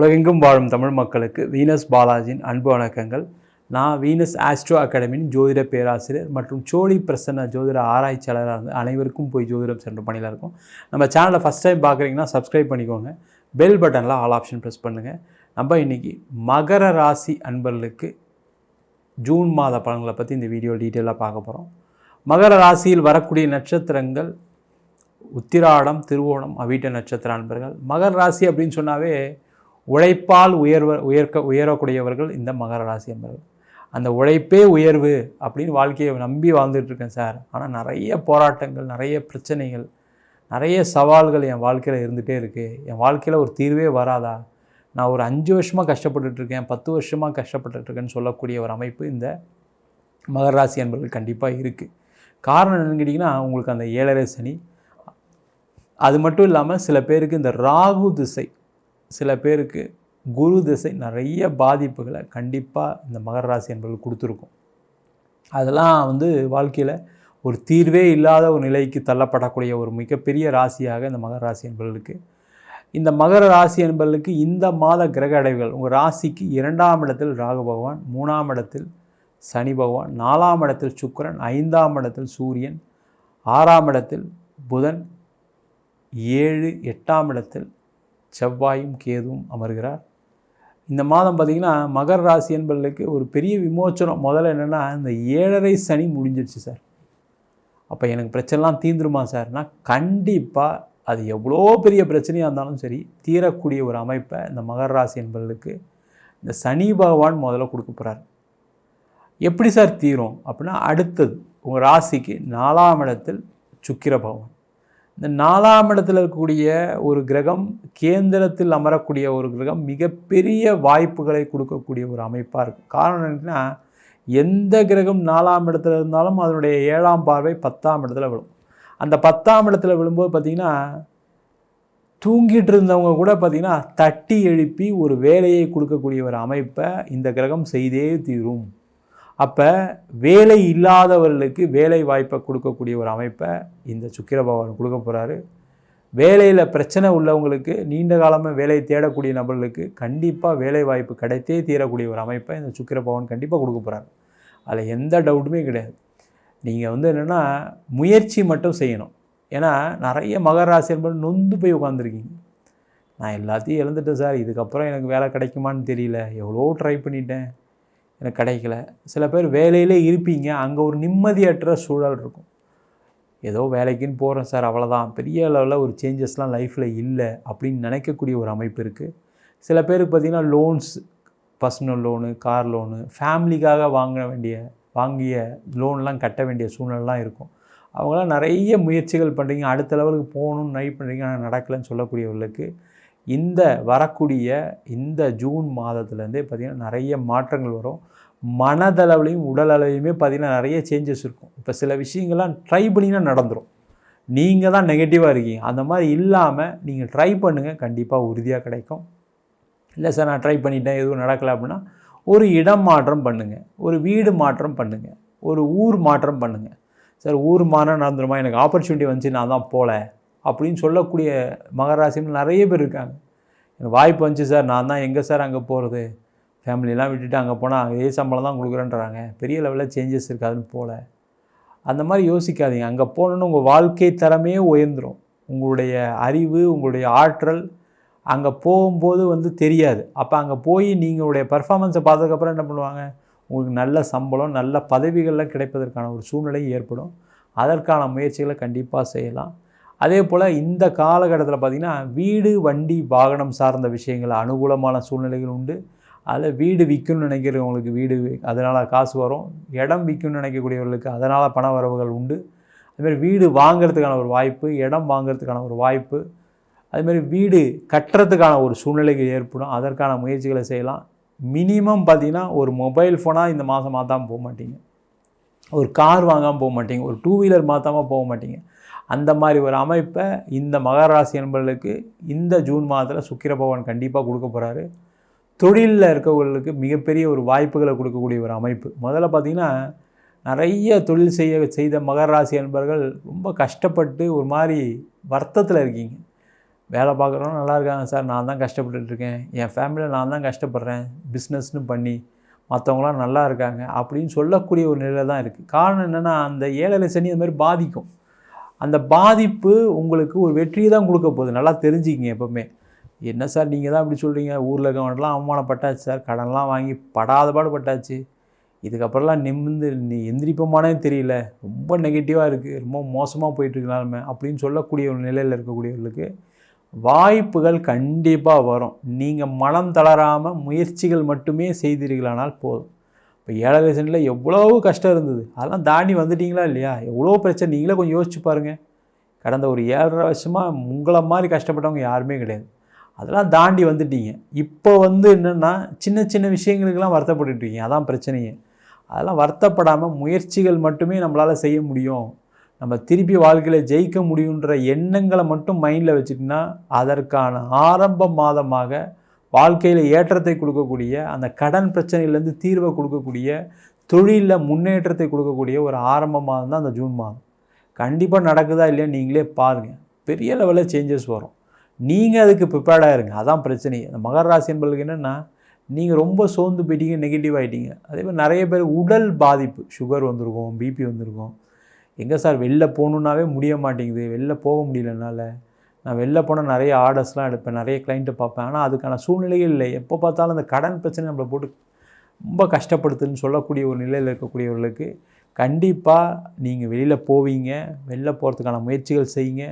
உலகெங்கும் வாழும் தமிழ் மக்களுக்கு வீனஸ் பாலாஜியின் அன்பு வணக்கங்கள். நான் வீனஸ் ஆஸ்ட்ரோ அகாடமியின் ஜோதிட பேராசிரியர் மற்றும் சோழி பிரசன்ன ஜோதிட ஆராய்ச்சியாளராக இருந்து அனைவருக்கும் போய் ஜோதிடம் சென்ற பணியில் இருக்கும். நம்ம சேனலை ஃபஸ்ட் டைம் பார்க்குறீங்கன்னா சப்ஸ்கிரைப் பண்ணிக்கோங்க. பெல் பட்டனில் ஆல் ஆப்ஷன் ப்ரெஸ் பண்ணுங்கள் நம்ம இன்றைக்கி மகர ராசி அன்பர்களுக்கு ஜூன் மாத பலன்களை பற்றி இந்த வீடியோ டீட்டெயிலாக பார்க்க போகிறோம் மகர ராசியில் வரக்கூடிய நட்சத்திரங்கள் உத்திராடம் திருவோணம் அவிட்ட நட்சத்திர அன்பர்கள். மகர ராசி அப்படின்னு சொன்னாவே உழைப்பால் உயர்வ உயர்க்க உயரக்கூடியவர்கள் இந்த மகர ராசி என்பவர்கள் அந்த உழைப்பே உயர்வு அப்படின்னு வாழ்க்கையை நம்பி வாழ்ந்துட்டுருக்கேன் சார். ஆனால் நிறைய போராட்டங்கள் நிறைய பிரச்சனைகள் நிறைய சவால்கள் என் வாழ்க்கையில் இருந்துகிட்டே இருக்குது என் வாழ்க்கையில் ஒரு தீர்வே வராதா? நான் ஒரு அஞ்சு வருஷமாக கஷ்டப்பட்டுட்டு இருக்கேன் பத்து வருஷமாக கஷ்டப்பட்டுட்ருக்கேன்னு சொல்லக்கூடிய ஒரு அமைப்பு இந்த மகர ராசி கண்டிப்பாக இருக்குது காரணம் என்னன்னு கேட்டிங்கன்னா உங்களுக்கு அந்த ஏழரை சனி. அது மட்டும் இல்லாமல் சில பேருக்கு இந்த ராகு திசை சில பேருக்கு குரு திசை நிறைய பாதிப்புகளை கண்டிப்பாக இந்த மகர ராசி என்பர்கள் கொடுத்துருக்கும். அதெல்லாம் வந்து வாழ்க்கையில் ஒரு தீர்வே இல்லாத ஒரு நிலைக்கு தள்ளப்படக்கூடிய ஒரு மிகப்பெரிய ராசியாக இந்த மகர ராசி என்பவர்களுக்கு. இந்த மகர ராசி என்பவர்களுக்கு இந்த மாத கிரக அடைவுகள் உங்கள் ராசிக்கு இரண்டாம் இடத்தில் ராகு பகவான் மூணாம் இடத்தில் சனி பகவான் நாலாம் இடத்தில் சுக்கிரன் ஐந்தாம் இடத்தில் சூரியன் ஆறாம் இடத்தில் புதன் ஏழு எட்டாம் இடத்தில் செவ்வாயும் கேதுவும் அமர்கிறார். இந்த மாதம் பார்த்திங்கன்னா மகர ராசி என்பர்களுக்கு ஒரு பெரிய விமோச்சனம் முதல்ல என்னென்னா இந்த ஏழரை சனி முடிஞ்சிடுச்சு சார். அப்போ எனக்கு பிரச்சனைலாம் தீந்துருமா சார்னா கண்டிப்பாக அது எவ்வளோ பெரிய பிரச்சனையாக இருந்தாலும் சரி தீரக்கூடிய ஒரு அமைப்பை இந்த மகர ராசி என்பர்களுக்கு இந்த சனி பகவான் முதல்ல கொடுக்க போகிறார் எப்படி சார் தீரும்? அப்படின்னா அடுத்தது உங்கள் ராசிக்கு நாலாம் இடத்தில் சுக்கிர பகவான். இந்த நாலாம் இடத்துல இருக்கக்கூடிய ஒரு கிரகம் கேந்திரத்தில் அமரக்கூடிய ஒரு கிரகம் மிகப்பெரிய வாய்ப்புகளை கொடுக்கக்கூடிய ஒரு அமைப்பாக இருக்கும் காரணம் என்னன்னா எந்த கிரகம் நாலாம் இடத்துல இருந்தாலும் அதனுடைய ஏழாம் பார்வை பத்தாம் இடத்துல விழும். அந்த பத்தாம் இடத்துல விழும்போது பார்த்திங்கன்னா தூங்கிட்டு இருந்தவங்க கூட பார்த்திங்கன்னா தட்டி எழுப்பி ஒரு வேலையை கொடுக்கக்கூடிய ஒரு அமைப்பை இந்த கிரகம் செய்தே தீரும். அப்போ வேலை இல்லாதவர்களுக்கு வேலை வாய்ப்பை கொடுக்கக்கூடிய ஒரு அமைப்பை இந்த சுக்கிர பகவான் கொடுக்க போகிறாரு வேலையில் பிரச்சனை உள்ளவங்களுக்கு நீண்ட காலமாக வேலையை தேடக்கூடிய நபர்களுக்கு கண்டிப்பாக வேலை வாய்ப்பு கிடைத்தே தீரக்கூடிய ஒரு அமைப்பை இந்த சுக்கிர பகவான் கண்டிப்பாக கொடுக்க போகிறாரு அதில் எந்த டவுட்டுமே கிடையாது. நீங்கள் வந்து என்னென்னா முயற்சி மட்டும் செய்யணும். ஏன்னா நிறைய மகர ராசி என்பது நொந்து போய் உட்காந்துருக்கீங்க நான் எல்லாத்தையும் இழந்துட்டேன் சார். இதுக்கப்புறம் எனக்கு வேலை கிடைக்குமான்னு தெரியல. எவ்வளோ ட்ரை பண்ணிட்டேன். எனக்கு கிடைக்கல. சில பேர் வேலையிலே இருப்பீங்க அங்கே ஒரு நிம்மதியற்ற சூழல் இருக்கும். ஏதோ வேலைக்குன்னு போகிறேன் சார் அவ்வளோதான் பெரிய அளவில் ஒரு சேஞ்சஸ்லாம் லைஃப்பில் இல்லை அப்படின்னு நினைக்கக்கூடிய ஒரு அமைப்பு இருக்குது சில பேருக்கு பார்த்திங்கன்னா loans personal loan car loan ஃபேமிலிக்காக வாங்க வேண்டிய வாங்கிய லோன்லாம் கட்ட வேண்டிய சூழ்நிலாம் இருக்கும். அவங்களாம் நிறைய முயற்சிகள் பண்ணுறீங்க அடுத்த லெவலுக்கு போகணும்னு ட்ரை பண்ணுறீங்க ஆனால் நடக்கலைன்னு சொல்லக்கூடியவர்களுக்கு இந்த வரக்கூடிய இந்த ஜூன் மாதத்துலேருந்தே பார்த்திங்கன்னா நிறைய மாற்றங்கள் வரும். மனதளவுலையும் உடல் பார்த்திங்கன்னா நிறைய சேஞ்சஸ் இருக்கும். இப்போ சில விஷயங்கள்லாம் ட்ரை பண்ணிங்கன்னா நடந்துடும் நீங்கள் தான் நெகட்டிவாக இருக்கீங்க. அந்த மாதிரி இல்லாமல் நீங்கள் ட்ரை பண்ணுங்கள் கண்டிப்பாக உறுதியாக கிடைக்கும். இல்லை சார் நான் ட்ரை பண்ணிட்டேன். எதுவும் நடக்கலை அப்படின்னா ஒரு இடம் மாற்றம் பண்ணுங்கள் ஒரு வீடு மாற்றம் பண்ணுங்கள் ஒரு ஊர் மாற்றம் பண்ணுங்கள் சார் ஊர் மாறம் நடந்துருமா? எனக்கு ஆப்பர்ச்சுனிட்டி வந்துச்சு நான் தான் போகல. அப்படின்னு சொல்லக்கூடிய மகராசின்னு நிறைய பேர் இருக்காங்க. எனக்கு வாய்ப்பு வந்துச்சு சார். நான் தான் எங்கே சார் அங்கே போகிறது ஃபேமிலியெலாம் விட்டுட்டு அங்கே போனால் ஏ சம்பளம் தான் கொடுக்குறேன்றாங்க. பெரிய லெவலில் சேஞ்சஸ் இருக்காதுன்னு போகல அந்த மாதிரி யோசிக்காதீங்க. அங்கே போகணுன்னு உங்கள் வாழ்க்கை தரமே உயர்ந்துடும் உங்களுடைய அறிவு உங்களுடைய ஆற்றல் அங்கே போகும்போது வந்து தெரியாது. அப்போ அங்கே போய் நீங்களுடைய பர்ஃபாமன்ஸை பார்த்ததுக்கப்புறம் என்ன பண்ணுவாங்க? உங்களுக்கு நல்ல சம்பளம் நல்ல பதவிகள்லாம் கிடைப்பதற்கான ஒரு சூழ்நிலை ஏற்படும். அதற்கான முயற்சிகளை கண்டிப்பாக செய்யலாம். அதே போல் இந்த காலகட்டத்தில் பார்த்திங்கன்னா வீடு வண்டி வாகனம் சார்ந்த விஷயங்கள் அனுகூலமான சூழ்நிலைகள் உண்டு. அதில் வீடு விற்கணும்னு நினைக்கிறவங்களுக்கு வீடு அதனால் காசு வரும். இடம் விற்கணும்னு நினைக்கக்கூடியவர்களுக்கு அதனால் பண வரவுகள் உண்டு. அதுமாரி வீடு வாங்கிறதுக்கான ஒரு வாய்ப்பு இடம் வாங்கிறதுக்கான ஒரு வாய்ப்பு. அதுமாரி வீடு கட்டுறதுக்கான ஒரு சூழ்நிலைகள் ஏற்படும். அதற்கான முயற்சிகளை செய்யலாம். மினிமம் பார்த்திங்கன்னா ஒரு மொபைல் ஃபோனாக இந்த மாதம் மாற்றாமல் போக மாட்டீங்க. ஒரு கார் வாங்காமல் போக மாட்டீங்க. ஒரு டூ வீலர் மாற்றாமல் போக மாட்டீங்க. அந்த மாதிரி ஒரு அமைப்பை இந்த மகராசி என்பவர்களுக்கு இந்த ஜூன் மாதத்தில் சுக்கிர பகவான் கண்டிப்பாக கொடுக்க போகிறாரு தொழிலில் இருக்கவர்களுக்கு மிகப்பெரிய ஒரு வாய்ப்புகளை கொடுக்கக்கூடிய ஒரு அமைப்பு. முதல்ல பார்த்திங்கன்னா நிறைய தொழில் செய்ய செய்த மகர ராசி என்பவர்கள் ரொம்ப கஷ்டப்பட்டு ஒரு மாதிரி வருத்தத்தில் இருக்கீங்க. வேலை பார்க்குறவங்க நல்லா இருக்காங்க சார் நான் தான் கஷ்டப்பட்டுட்டு இருக்கேன். என் ஃபேமிலியில் நான் தான் கஷ்டப்படுறேன். பிஸ்னஸ்னு பண்ணி மற்றவங்களாம் நல்லா இருக்காங்க அப்படின்னு சொல்லக்கூடிய ஒரு நிலை தான் இருக்குது காரணம் என்னென்னா அந்த ஏழரை சனி அந்த மாதிரி பாதிக்கும். அந்த பாதிப்பு உங்களுக்கு ஒரு வெற்றியை தான் கொடுக்க போகுது. நல்லா தெரிஞ்சுக்கிங்க எப்போவுமே. என்ன சார் நீங்கள் தான் இப்படி சொல்கிறீங்க ஊரில் இருக்கவன்லாம் அவமானப்பட்டாச்சு சார். கடன்லாம் வாங்கி படாத பாடுபட்டாச்சு. இதுக்கப்புறம்லாம் நிமிந்து நீ எந்திரிப்போமானே தெரியல. ரொம்ப நெகட்டிவாக இருக்குது ரொம்ப மோசமாக போயிட்டுருக்கலாமே அப்படின்னு சொல்லக்கூடிய ஒரு நிலையில் இருக்கக்கூடியவர்களுக்கு வாய்ப்புகள் கண்டிப்பாக வரும். நீங்கள் மனம் தளராமல் முயற்சிகள் மட்டுமே செய்தீர்களானால் போதும். இப்போ ஏழரை சென்டில் எவ்வளோ கஷ்டம் இருந்தது. அதெல்லாம் தாண்டி வந்துட்டிங்களா இல்லையா? எவ்வளோ பிரச்சனை? நீங்களே கொஞ்சம் யோசிச்சு பாருங்கள் கடந்த ஒரு ஏழரை வருஷமாக உங்களை மாதிரி கஷ்டப்பட்டவங்க யாருமே கிடையாது. அதெல்லாம் தாண்டி வந்துட்டீங்க. இப்போ வந்து என்னென்னா சின்ன சின்ன விஷயங்களுக்கெல்லாம் வருத்தப்பட்டுருக்கீங்க அதான் பிரச்சனையே. அதெல்லாம் வருத்தப்படாமல் முயற்சிகள் மட்டுமே நம்மளால் செய்ய முடியும். நம்ம திருப்பி வாழ்க்கையில் ஜெயிக்க முடியுன்ற எண்ணங்களை மட்டும் மைண்டில் வச்சுட்டிங்கன்னா அதற்கான ஆரம்ப மாதமாக வாழ்க்கையில் ஏற்றத்தை கொடுக்கக்கூடிய அந்த கடன் பிரச்சனையிலேருந்து தீர்வை கொடுக்கக்கூடிய தொழிலில் முன்னேற்றத்தை கொடுக்கக்கூடிய ஒரு ஆரம்ப மாதம் தான் அந்த ஜூன் மாதம். கண்டிப்பாக நடக்குதா இல்லையா நீங்களே பாருங்கள் பெரிய லெவலில் சேஞ்சஸ் வரும். நீங்கள் அதுக்கு ப்ரிப்பேர்டாக இருங்க. அதான் பிரச்சனை. அந்த மகர ராசி என்பதுக்கு என்னென்னா நீங்கள் ரொம்ப சோர்ந்து போயிட்டீங்க நெகட்டிவ் ஆகிட்டீங்க அதே மாதிரி நிறைய பேர் உடல் பாதிப்பு. சுகர் வந்திருக்கும் பிபி வந்திருக்கும். எங்கே சார் வெளில போகணுன்னாவே முடிய மாட்டேங்குது. வெளில போக முடியலனால நான் வெளில போனால் நிறைய ஆர்டர்ஸ்லாம் எடுப்பேன் நிறைய கிளைண்ட்டை பார்ப்பேன். ஆனால் அதுக்கான சூழ்நிலைகள் இல்லை. எப்போ பார்த்தாலும் அந்த கடன் பிரச்சனை நம்மளை போட்டு ரொம்ப கஷ்டப்படுத்துன்னு சொல்லக்கூடிய ஒரு நிலையில் இருக்கக்கூடியவர்களுக்கு கண்டிப்பாக நீங்கள் வெளியில் போவீங்க வெளில போகிறதுக்கான முயற்சிகள் செய்யுங்க.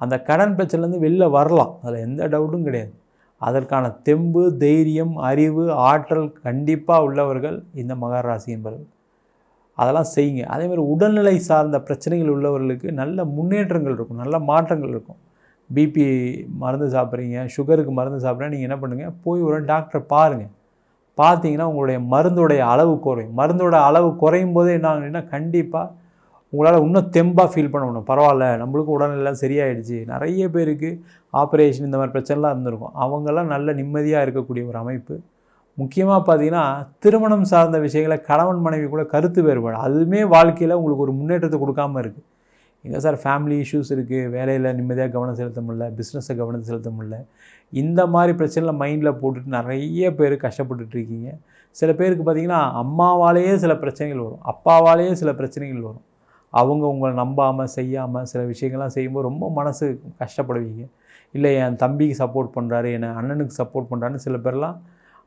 அந்த கடன் பிரச்சனைலேருந்து வெளில வரலாம். அதில் எந்த டவுட்டும் கிடையாது. அதற்கான தெம்பு தைரியம் அறிவு ஆற்றல் கண்டிப்பாக உள்ளவர்கள் இந்த மகர ராசி என்பவர்கள். அதெல்லாம் செய்யுங்க. அதேமாதிரி உடல்நிலை சார்ந்த பிரச்சனைகள் உள்ளவர்களுக்கு நல்ல முன்னேற்றங்கள் இருக்கும். நல்ல மாற்றங்கள் இருக்கும். பிபி மருந்து சாப்பிட்றீங்க சுகருக்கு மருந்து சாப்பிட்றா நீங்கள் என்ன பண்ணுங்கள் போய் ஒரு டாக்டரை பாருங்கள் பார்த்தீங்கன்னா உங்களுடைய மருந்தோடைய அளவு குறையும். மருந்தோட அளவு குறையும் போது என்ன ஆகுதுன்னா கண்டிப்பாக உங்களால் இன்னும் தெம்பாக ஃபீல் பண்ண முடியும். பரவாயில்ல நம்மளுக்கும் உடல்நிலாம் சரியாயிடுச்சு. நிறைய பேருக்கு ஆப்ரேஷன் இந்த மாதிரி பிரச்சனைலாம் இருந்திருக்கும். அவங்கெல்லாம் நல்ல நிம்மதியாக இருக்கக்கூடிய ஒரு அமைப்பு. முக்கியமாக பார்த்தீங்கன்னா திருமணம் சார்ந்த விஷயங்களை கணவன் மனைவி கூட கருத்து வேறுபாடு. அதுவுமே வாழ்க்கையில் உங்களுக்கு ஒரு முன்னேற்றத்தை கொடுக்காமல் இருக்குது எங்கே சார் ஃபேமிலி இஷ்யூஸ் இருக்குது வேலையில் நிம்மதியாக கவனம் செலுத்த முடியல. பிஸ்னஸை கவனம் செலுத்த முடியல. இந்த மாதிரி பிரச்சனைலாம் மைண்டில் போட்டுட்டு நிறைய பேர் கஷ்டப்பட்டுட்ருக்கீங்க சில பேருக்கு பார்த்திங்கன்னா அம்மாவாலேயே சில பிரச்சனைகள் வரும். அப்பாவாலேயே சில பிரச்சனைகள் வரும். அவங்க உங்களை நம்பாமல் செய்யாமல் சில விஷயங்கள்லாம் செய்யும்போது ரொம்ப மனசு கஷ்டப்படுவீங்க. இல்லை என் தம்பிக்கு சப்போர்ட் பண்ணுறாரு என் அண்ணனுக்கு சப்போர்ட் பண்ணுறான்னு சில பேர்லாம்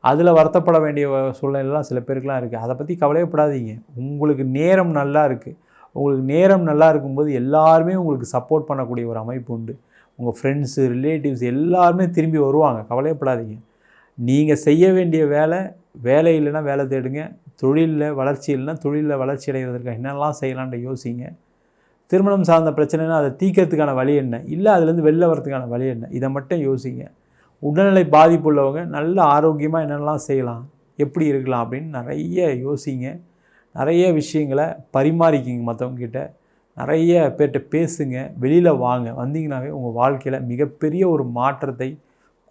அதில் வருத்தப்பட வேண்டிய சூழ்நிலைலாம் சில பேருக்குலாம் இருக்குது அதை பற்றி கவலையப்படாதீங்க. உங்களுக்கு நேரம் நல்லா இருக்குது உங்களுக்கு நேரம் நல்லா இருக்கும்போது எல்லாருமே உங்களுக்கு சப்போர்ட் பண்ணக்கூடிய ஒரு அமைப்பு உண்டு. உங்கள் ஃப்ரெண்ட்ஸு ரிலேட்டிவ்ஸ் எல்லாருமே திரும்பி வருவாங்க. கவலையப்படாதீங்க. நீங்கள் செய்ய வேண்டிய வேலை வேலை இல்லைன்னா வேலை தேடுங்க. தொழிலில் வளர்ச்சி இல்லைன்னா தொழிலில் வளர்ச்சி அடைவதற்கு என்னெல்லாம் செய்யலான்ற யோசிங்க. திருமணம் சார்ந்த பிரச்சனைனா அதை தீக்கிறதுக்கான வழி என்ன? இல்லை அதுலேருந்து வெளில வரதுக்கான வழி என்ன? இதை மட்டும் யோசிங்க. உடல்நிலை பாதிப்பு உள்ளவங்க நல்ல ஆரோக்கியமாக என்னெல்லாம் செய்யலாம்? எப்படி இருக்கலாம் அப்படின்னு நிறைய யோசிங்க. நிறைய விஷயங்களை பரிமாறிக்கிங்க மற்றவங்கக்கிட்ட நிறைய பேர்கிட்ட பேசுங்க வெளியில் வாங்க. வந்தீங்கன்னாவே உங்கள் வாழ்க்கையில் மிகப்பெரிய ஒரு மாற்றத்தை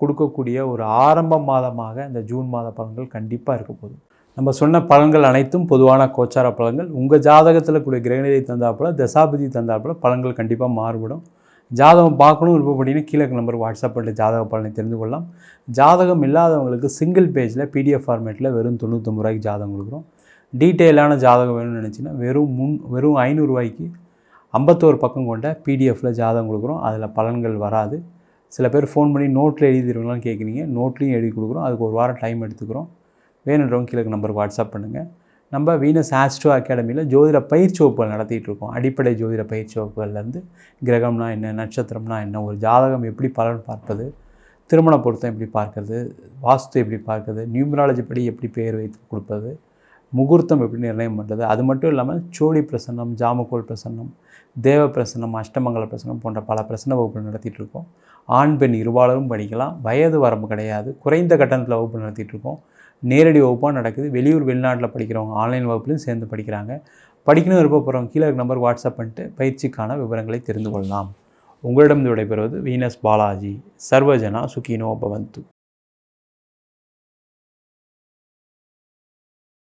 கொடுக்கக்கூடிய ஒரு ஆரம்ப மாதமாக இந்த ஜூன் மாத பலன்கள் கண்டிப்பாக இருக்க போகுது. நம்ம சொன்ன பலன்கள் அனைத்தும் பொதுவான கோச்சார பலன்கள். உங்கள் ஜாதகத்தில் கூடிய கிரகநிலை தந்தாப்பில் தசாபதி தந்தாப்பில் பலன்கள் கண்டிப்பாக மாறுபடும். ஜாதகம் பார்க்கணும் விருப்பப்பட்டீங்கன்னா கீழே நம்பர் வாட்ஸ்அப் பண்ணிட்டு ஜாதக பலனை தெரிந்து கொள்ளலாம். ஜாதகம் இல்லாதவங்களுக்கு சிங்கிள் பேஜில் பிடிஎஃப் ஃபார்மேட்டில் வெறும் தொண்ணூற்றொம்பது ரூபாய்க்கு ஜாதகம் கொடுக்குறோம். டீட்டெயிலான ஜாதகம் வேணும்னு நினச்சின்னா வெறும் முன் வெறும் ஐநூறுரூவாய்க்கு ஐம்பத்தோரு பக்கம் கொண்ட பிடிஎஃப்பில் ஜாதகம் கொடுக்குறோம். அதில் பலன்கள் வராது. சில பேர் ஃபோன் பண்ணி நோட்டில் எழுதிடுவீங்களான்னு கேட்குறீங்க. நோட்லேயும் எழுதி கொடுக்குறோம். அதுக்கு ஒரு வாரம் டைம் எடுத்துக்கிறோம். வேணுன்றவங்க கீழே நம்பர் வாட்ஸ்அப் பண்ணுங்கள் நம்ம வீனஸ் ஆஸ்ட்ரோ அகாடமியில் ஜோதிட பயிற்சி வகுப்புகள் நடத்திட்டு இருக்கோம். அடிப்படை ஜோதிட பயிற்சி வகுப்புகள்லேருந்து கிரகம்னா என்ன நட்சத்திரம்னா என்ன ஒரு ஜாதகம் எப்படி பலன் பார்ப்பது திருமண பொருத்தம் எப்படி பார்க்கறது வாஸ்து எப்படி பார்க்கறது நியூமராலஜி படி எப்படி பெயர் வைத்து கொடுப்பது முகூர்த்தம் எப்படி நிர்ணயம் பண்ணுறது? அது மட்டும் இல்லாமல் சோடி பிரசன்னம் ஜாமக்கோல் பிரசன்னம் தேவ பிரசன்னம் அஷ்டமங்கல பிரசன்னம் போன்ற பல பிரசன்ன வகுப்புகள் நடத்திட்டு இருக்கோம். ஆண் பெண் இருபாலரும் படிக்கலாம். வயது வரம்பு கிடையாது. குறைந்த கட்டணத்தில் வகுப்பு நடத்திட்டு இருக்கோம். நேரடி வகுப்பாக நடக்குது. வெளியூர் வெளிநாட்டில் படிக்கிறவங்க ஆன்லைன் வகுப்புலையும் சேர்ந்து படிக்கிறாங்க. படிக்கணும் விருப்பப்படுறவங்க கீழே நம்பர் வாட்ஸ்அப் பண்ணிட்டு பயிற்சிக்கான விவரங்களை தெரிந்து கொள்ளலாம். உங்களிடம் விடைபெறுவது வீனஸ் பாலாஜி. சர்வஜனா சுகினோ பவந்து.